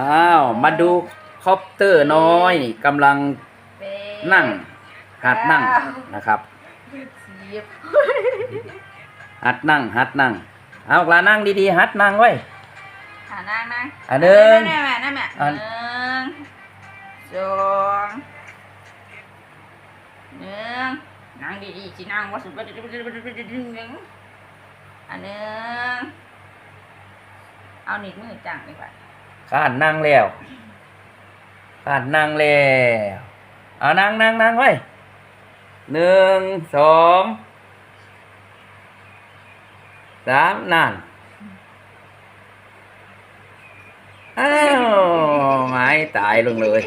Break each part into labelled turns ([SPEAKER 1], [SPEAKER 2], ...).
[SPEAKER 1] อ้าว มาดูคอปเตอร์น้อยกำลังนั่งหัดนั่งนะครับ
[SPEAKER 2] สีบ
[SPEAKER 1] หัดนั่ง หัดนั่ง เอาลานั่งดีๆ หัดนั่งไว้
[SPEAKER 2] อ่านั่งนั่ง
[SPEAKER 1] อะหนึ่ง
[SPEAKER 2] นั่นแม่นั่นแม่
[SPEAKER 1] อะ
[SPEAKER 2] หนึ่งสองหนึ่งนั่งดีๆสินั่งว่าสุดว่าจะหนึ่งอันหนึ่งเอาหนีบมือจังดีกว่า
[SPEAKER 1] ข้านนั่งแล้วข้านนั่งแล้วเอานั่งนั่งนั่งไว้หนึ่งสองสามนั่นอ้าวไม้ตายลงเลย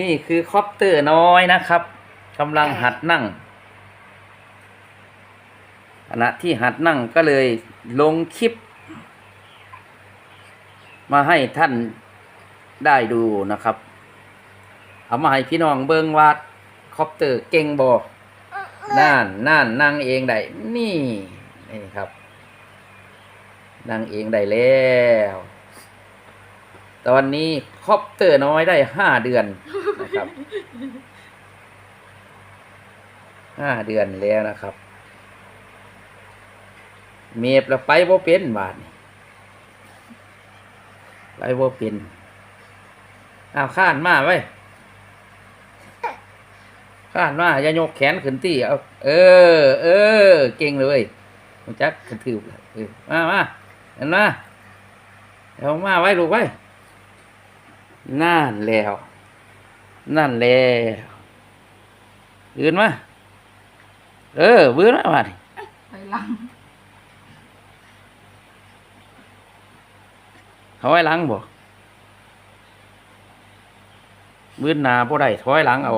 [SPEAKER 1] นี่คือคอปเตอร์น้อยนะครับกำลังหัดนั่งขณะที่หัดนั่งก็เลย ลงคลิป มาให้ท่านได้ดูนะครับ เอามาให้พี่น้องเบิงว่าคอปเตอร์เก่งบอนั่นนั่นนั่งเองได้ นี่นี่ครับ นั่งเองได้แล้ว ตอนนี้คอปเตอร์น้อยได้ห้าเดือนนะครับห้าเดือนแล้วนะครับ เมียบแล้วไปบ่เป็นบาดนี่ไปบ่เป็นอ้าวข้านมาไว้ข้านมาอย่ายกแขนขึ้นตีเอาเออ เออ เก่งเลยมันจักกระทืบเลยมามาเห็นมาเอามาไว้ลูกไว้นั่นแล้ว นั่นแล้วยืนมาเออบื้นมาบาดนี่
[SPEAKER 2] ไปลัง
[SPEAKER 1] ถอยหลังบ่มืดหนาบ่ได้ถอยหลังเอา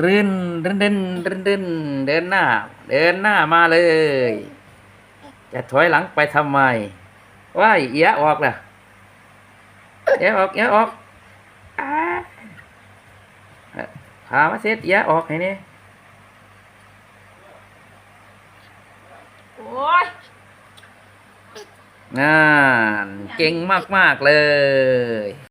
[SPEAKER 1] รื่นรื่นรื่นรื่นรื่นเดินหน้า เดินหน้ามาเลย จะถอยหลังไปทำไมว่ายเอียออกล่ะเอียออกเอียออกอ้าพามาเสร็จเอียออกให้นี่
[SPEAKER 2] โอ้ย
[SPEAKER 1] นั่นเก่งมาก ๆ เลย